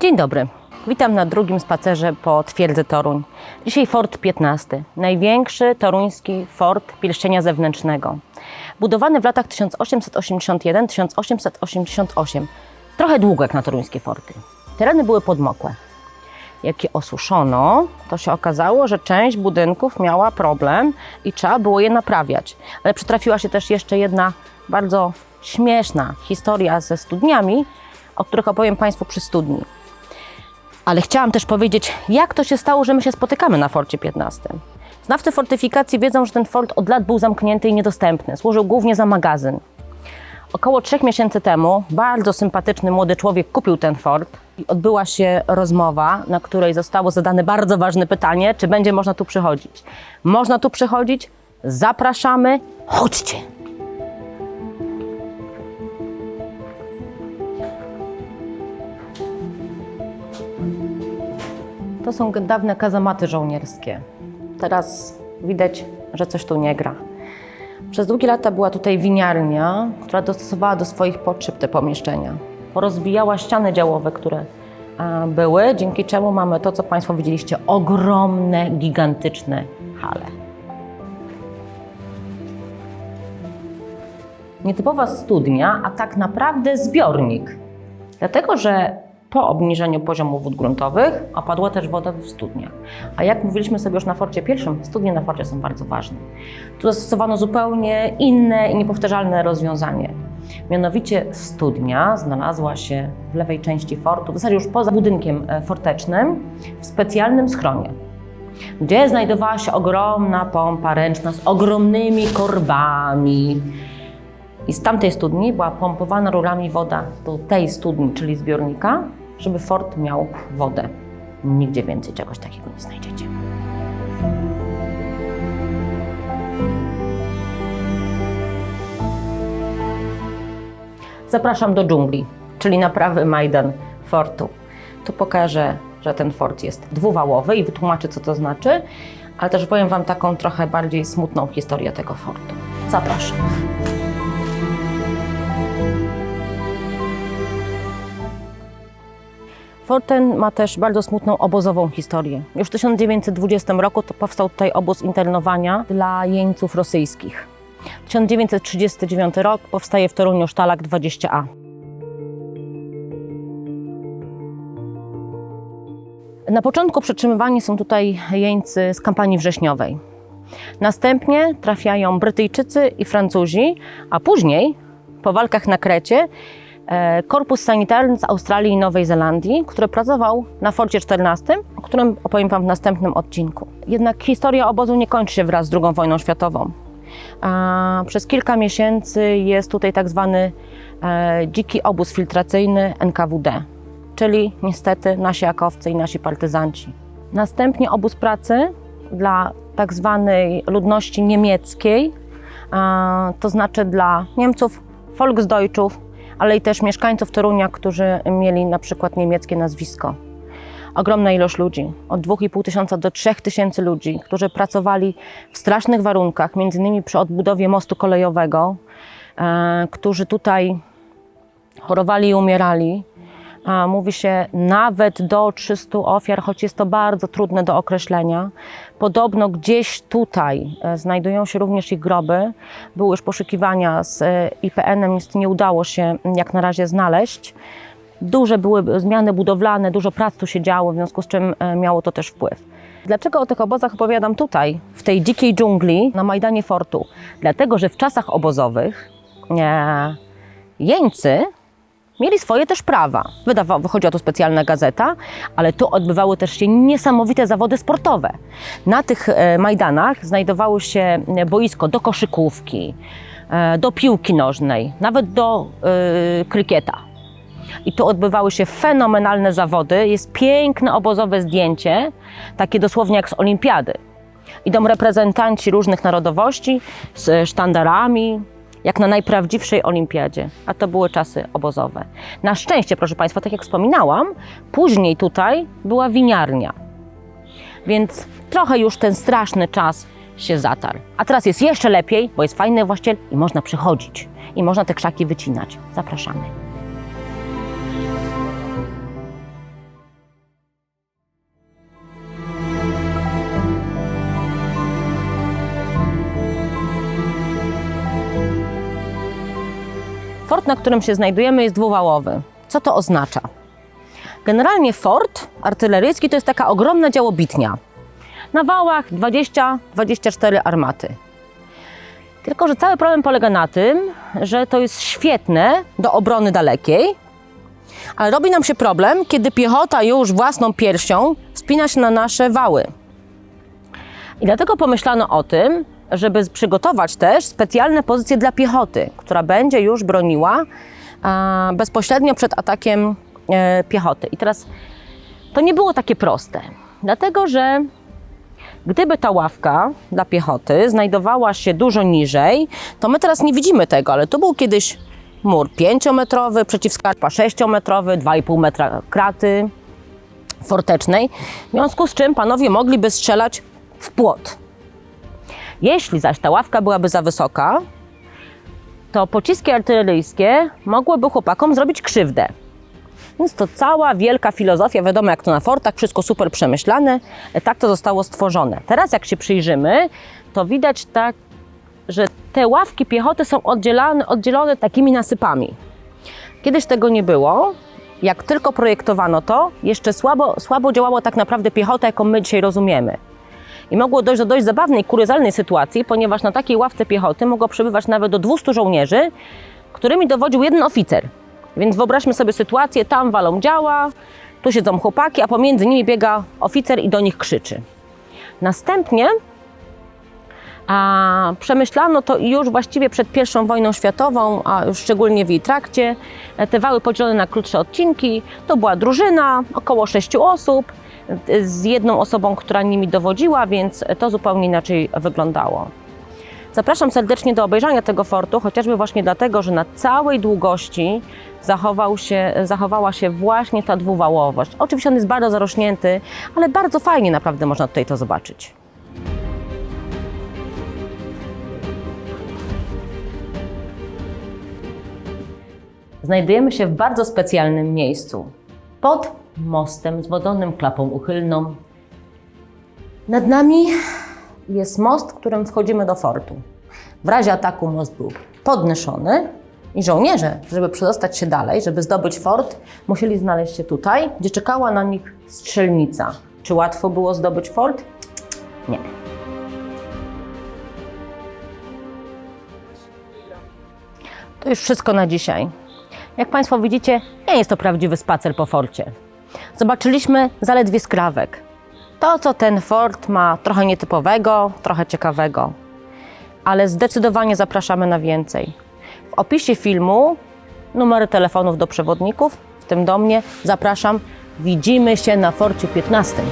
Dzień dobry. Witam na drugim spacerze po twierdzy Toruń. Dzisiaj Fort 15, największy toruński fort pierścienia zewnętrznego. Budowany w latach 1881-1888. Trochę długo jak na toruńskie forty. Tereny były podmokłe. Jak je osuszono, to się okazało, że część budynków miała problem i trzeba było je naprawiać. Ale przytrafiła się też jeszcze jedna bardzo śmieszna historia ze studniami, o których opowiem Państwu przy studni. Ale chciałam też powiedzieć, jak to się stało, że my się spotykamy na Forcie 15. Znawcy fortyfikacji wiedzą, że ten fort od lat był zamknięty i niedostępny. Służył głównie za magazyn. Około trzech miesięcy temu bardzo sympatyczny młody człowiek kupił ten fort i odbyła się rozmowa, na której zostało zadane bardzo ważne pytanie, czy będzie można tu przychodzić. Można tu przychodzić, zapraszamy, chodźcie. To są dawne kazamaty żołnierskie. Teraz widać, że coś tu nie gra. Przez długie lata była tutaj winiarnia, która dostosowała do swoich potrzeb te pomieszczenia. Porozbijała ściany działowe, które były, dzięki czemu mamy to, co Państwo widzieliście, ogromne, gigantyczne hale. Nietypowa studnia, a tak naprawdę zbiornik. Dlatego, że po obniżeniu poziomu wód gruntowych opadła też woda w studniach. A jak mówiliśmy sobie już na forcie pierwszym, studnie na forcie są bardzo ważne. Tu zastosowano zupełnie inne i niepowtarzalne rozwiązanie. Mianowicie studnia znalazła się w lewej części fortu, w zasadzie już poza budynkiem e, fortecznym, w specjalnym schronie, gdzie znajdowała się ogromna pompa ręczna z ogromnymi korbami. I z tamtej studni była pompowana rurami woda do tej studni, czyli zbiornika, żeby fort miał wodę. Nigdzie więcej czegoś takiego nie znajdziecie. Zapraszam do dżungli, czyli na prawy Majdan fortu. Tu pokażę, że ten fort jest dwuwałowy i wytłumaczę, co to znaczy, ale też powiem Wam taką trochę bardziej smutną historię tego fortu. Zapraszam. Fort ten ma też bardzo smutną obozową historię. Już w 1920 roku powstał tutaj obóz internowania dla jeńców rosyjskich. 1939 rok powstaje w Toruniu Sztalak 20A. Na początku przetrzymywani są tutaj jeńcy z kampanii wrześniowej. Następnie trafiają Brytyjczycy i Francuzi, a później, po walkach na Krecie, e, korpus sanitarny z Australii i Nowej Zelandii, który pracował na Forcie 14, o którym opowiem Wam w następnym odcinku. Jednak historia obozu nie kończy się wraz z II wojną światową. Przez kilka miesięcy jest tutaj tak zwany e, dziki obóz filtracyjny NKWD, czyli niestety nasi akowcy i nasi partyzanci. Następnie obóz pracy dla tak zwanej ludności niemieckiej, to znaczy dla Niemców, Volksdeutschów, ale i też mieszkańców Torunia, którzy mieli na przykład niemieckie nazwisko. Ogromna ilość ludzi, od 2,5 tysiąca do 3 tysięcy ludzi, którzy pracowali w strasznych warunkach, między innymi przy odbudowie mostu kolejowego, e, którzy tutaj chorowali i umierali. Mówi się nawet do 300 ofiar, choć jest to bardzo trudne do określenia. Podobno gdzieś tutaj e, znajdują się również ich groby. Były już poszukiwania z e, IPN-em, niestety nie udało się m, jak na razie znaleźć. Duże były zmiany budowlane, dużo prac tu się działo, w związku z czym e, miało to też wpływ. Dlaczego o tych obozach opowiadam tutaj, w tej dzikiej dżungli na Majdanie Fortu? Dlatego, że w czasach obozowych e, jeńcy mieli swoje też prawa. Wydawa, wychodziła tu specjalna gazeta, ale tu odbywały też się niesamowite zawody sportowe. Na tych e, majdanach znajdowało się e, boisko do koszykówki, e, do piłki nożnej, nawet do krykieta. I tu odbywały się fenomenalne zawody. Jest piękne obozowe zdjęcie, takie dosłownie jak z olimpiady. Idą reprezentanci różnych narodowości z sztandarami, jak na najprawdziwszej olimpiadzie, a to były czasy obozowe. Na szczęście, proszę Państwa, tak jak wspominałam, później tutaj była winiarnia, więc trochę już ten straszny czas się zatarł. A teraz jest jeszcze lepiej, bo jest fajny właściciel i można przychodzić i można te krzaki wycinać. Zapraszamy. Fort, na którym się znajdujemy, jest dwuwałowy. Co to oznacza? Generalnie fort artyleryjski to jest taka ogromna działobitnia. Na wałach 20-24 armaty. Tylko, że cały problem polega na tym, że to jest świetne do obrony dalekiej, ale robi nam się problem, kiedy piechota już własną piersią spina się na nasze wały. I dlatego pomyślano o tym, żeby przygotować też specjalne pozycje dla piechoty, która będzie już broniła bezpośrednio przed atakiem e, piechoty. I teraz to nie było takie proste, dlatego że gdyby ta ławka dla piechoty znajdowała się dużo niżej, to my teraz nie widzimy tego, ale tu był kiedyś mur 5-metrowy, przeciwskarpa 6-metrowy, 2,5 metra kraty fortecznej, w związku z czym panowie mogliby strzelać w płot. Jeśli zaś ta ławka byłaby za wysoka, to pociski artyleryjskie mogłyby chłopakom zrobić krzywdę. Więc to cała wielka filozofia, wiadomo jak to na fortach, wszystko super przemyślane, tak to zostało stworzone. Teraz jak się przyjrzymy, to widać tak, że te ławki piechoty są oddzielane, oddzielone takimi nasypami. Kiedyś tego nie było. Jak tylko projektowano to, jeszcze słabo, słabo działała tak naprawdę piechota, jaką my dzisiaj rozumiemy. I mogło dojść do dość zabawnej, kuriozalnej sytuacji, ponieważ na takiej ławce piechoty mogło przebywać nawet do 200 żołnierzy, którymi dowodził jeden oficer. Więc wyobraźmy sobie sytuację, tam walą działa, tu siedzą chłopaki, a pomiędzy nimi biega oficer i do nich krzyczy. Następnie a przemyślano to już właściwie przed I wojną światową, a już szczególnie w jej trakcie. Te wały podzielone na krótsze odcinki. To była drużyna, około sześciu osób, z jedną osobą, która nimi dowodziła, więc to zupełnie inaczej wyglądało. Zapraszam serdecznie do obejrzenia tego fortu, chociażby właśnie dlatego, że na całej długości zachował się, zachowała się właśnie ta dwuwałowość. Oczywiście on jest bardzo zarośnięty, ale bardzo fajnie naprawdę można tutaj to zobaczyć. Znajdujemy się w bardzo specjalnym miejscu. Pod mostem z wodzonym klapą uchylną. Nad nami jest most, którym wchodzimy do fortu. W razie ataku most był podnoszony i żołnierze, żeby przedostać się dalej, żeby zdobyć fort, musieli znaleźć się tutaj, gdzie czekała na nich strzelnica. Czy łatwo było zdobyć fort? Nie. To już wszystko na dzisiaj. Jak Państwo widzicie, nie jest to prawdziwy spacer po forcie. Zobaczyliśmy zaledwie skrawek. To, co ten fort ma trochę nietypowego, trochę ciekawego. Ale zdecydowanie zapraszamy na więcej. W opisie filmu numery telefonów do przewodników, w tym do mnie, zapraszam. Widzimy się na Forcie 15.